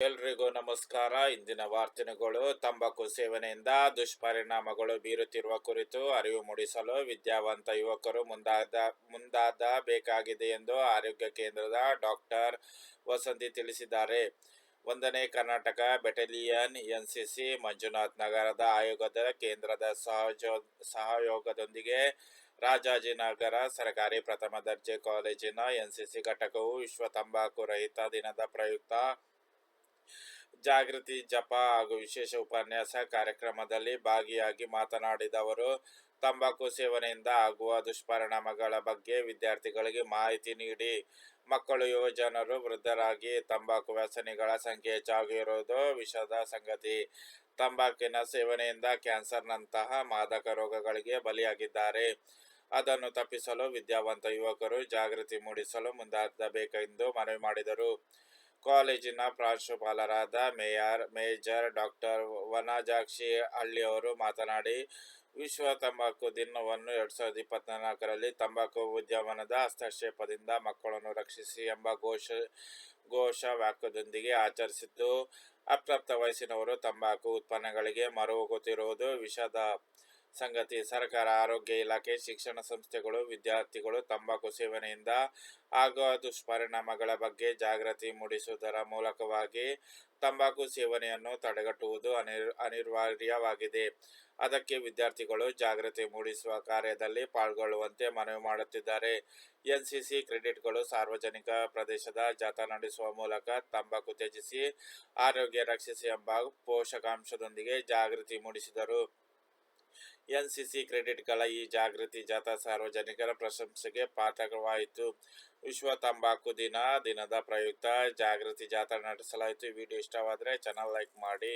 ಎಲ್ರಿಗೂ ನಮಸ್ಕಾರ. ಇಂದಿನ ವಾರ್ತೆಗಳು ತಂಬಾಕು ಸೇವನೆಯಿಂದ ದುಷ್ಪರಿಣಾಮಗಳು ಬೀರುತ್ತಿರುವ ಕುರಿತು ಅರಿವು ಮೂಡಿಸಲು ವಿದ್ಯಾವಂತ ಯುವಕರು ಮುಂದಾದ ಮುಂದಾದ ಬೇಕಾಗಿದೆ ಎಂದು ಆರೋಗ್ಯ ಕೇಂದ್ರದ ಡಾಕ್ಟರ್ ವಸಂತಿ ತಿಳಿಸಿದ್ದಾರೆ. ಒಂದನೇ ಕರ್ನಾಟಕ ಬೆಟಲಿಯನ್ ಎನ್ಸಿಸಿ ಮಂಜುನಾಥ್ ನಗರದ ಆಯೋಗದ ಕೇಂದ್ರದ ಸಹಜೋ, ಸಹಯೋಗದೊಂದಿಗೆ ರಾಜಾಜಿನಗರ ಸರ್ಕಾರಿ ಪ್ರಥಮ ದರ್ಜೆ ಕಾಲೇಜಿನ ಎನ್ಸಿಸಿ ಘಟಕವು ವಿಶ್ವ ತಂಬಾಕು ರಹಿತ ದಿನದ ಪ್ರಯುಕ್ತ ಜಾಗೃತಿ, ಜಪ ಹಾಗೂ ವಿಶೇಷ ಉಪನ್ಯಾಸ ಕಾರ್ಯಕ್ರಮದಲ್ಲಿ ಭಾಗಿಯಾಗಿ ಮಾತನಾಡಿದ ಅವರು, ತಂಬಾಕು ಸೇವನೆಯಿಂದ ಆಗುವ ದುಷ್ಪರಿಣಾಮಗಳ ಬಗ್ಗೆ ವಿದ್ಯಾರ್ಥಿಗಳಿಗೆ ಮಾಹಿತಿ ನೀಡಿ, ಮಕ್ಕಳು, ಯುವಜನರು ವೃದ್ಧರಾಗಿ ತಂಬಾಕು ವ್ಯಸನಿಗಳ ಸಂಖ್ಯೆ ಹೆಚ್ಚಾಗಿರುವುದು ವಿಷದ ಸಂಗತಿ. ತಂಬಾಕಿನ ಸೇವನೆಯಿಂದ ಕ್ಯಾನ್ಸರ್ನಂತಹ ಮಾದಕ ರೋಗಗಳಿಗೆ ಬಲಿಯಾಗಿದ್ದಾರೆ. ಅದನ್ನು ತಪ್ಪಿಸಲು ವಿದ್ಯಾವಂತ ಯುವಕರು ಜಾಗೃತಿ ಮೂಡಿಸಲು ಮುಂದಾಗಬೇಕೆಂದು ಮನವಿ ಮಾಡಿದರು. ಕಾಲೇಜಿನ ಪ್ರಾಂಶುಪಾಲರಾದ ಮೇಯರ್, ಮೇಜರ್ ಡಾಕ್ಟರ್ ವನಜಾಕ್ಷಿ ಹಳ್ಳಿಯವರು ಮಾತನಾಡಿ ವಿಶ್ವ ತಂಬಾಕು ದಿನವನ್ನು ಎರಡ್ ಸಾವಿರದ ಇಪ್ಪತ್ನಾಲ್ಕರಲ್ಲಿ ತಂಬಾಕು ಉದ್ಯಮನದ ಹಸ್ತಕ್ಷೇಪದಿಂದ ಮಕ್ಕಳನ್ನು ರಕ್ಷಿಸಿ ಎಂಬ ಘೋಷ ಘೋಷ ವಾಕ್ಯದೊಂದಿಗೆ ಆಚರಿಸಿದ್ದು, ಅಪ್ರಾಪ್ತ ವಯಸ್ಸಿನವರು ತಂಬಾಕು ಉತ್ಪನ್ನಗಳಿಗೆ ಮರುಹೋಗುತ್ತಿರುವುದು ವಿಷದ ಸಂಗತಿ, ಸರ್ಕಾರ, ಆರೋಗ್ಯ ಇಲಾಖೆ, ಶಿಕ್ಷಣ ಸಂಸ್ಥೆಗಳು, ವಿದ್ಯಾರ್ಥಿಗಳು ತಂಬಾಕು ಸೇವನೆಯಿಂದ ಆಗುವ ದುಷ್ಪರಿಣಾಮಗಳ ಬಗ್ಗೆ ಜಾಗೃತಿ ಮೂಡಿಸುವುದರ ಮೂಲಕವಾಗಿ ತಂಬಾಕು ಸೇವನೆಯನ್ನು ತಡೆಗಟ್ಟುವುದು ಅನಿರ್ ಅನಿವಾರ್ಯವಾಗಿದೆ. ಅದಕ್ಕೆ ವಿದ್ಯಾರ್ಥಿಗಳು ಜಾಗೃತಿ ಮೂಡಿಸುವ ಕಾರ್ಯದಲ್ಲಿ ಪಾಲ್ಗೊಳ್ಳುವಂತೆ ಮನವಿ ಮಾಡುತ್ತಿದ್ದಾರೆ. ಎನ್ಸಿಸಿ ಕ್ರೆಡಿಟ್ಗಳು ಸಾರ್ವಜನಿಕ ಪ್ರದೇಶದ ಜಾಥಾ ನಡೆಸುವ ಮೂಲಕ ತಂಬಾಕು ತ್ಯಜಿಸಿ ಆರೋಗ್ಯ ರಕ್ಷಿಸಿ ಎಂಬ ಪೋಷಕಾಂಶದೊಂದಿಗೆ ಜಾಗೃತಿ ಮೂಡಿಸಿದರು. ಎನ್ಸಿಸಿ ಕ್ರೆಡಿಟ್ಗಳ ಈ ಜಾಗೃತಿ ಜಾಥಾ ಸಾರ್ವಜನಿಕರ ಪ್ರಶಂಸೆಗೆ ಪಾತ್ರವಾಯಿತು. ವಿಶ್ವ ತಂಬಾಕು ದಿನ ದಿನದ ಪ್ರಯುಕ್ತ ಜಾಗೃತಿ ಜಾಥಾ ನಡೆಸಲಾಯಿತು. ವಿಡಿಯೋ ಇಷ್ಟವಾದರೆ ಚಾನಲ್ ಲೈಕ್ ಮಾಡಿ.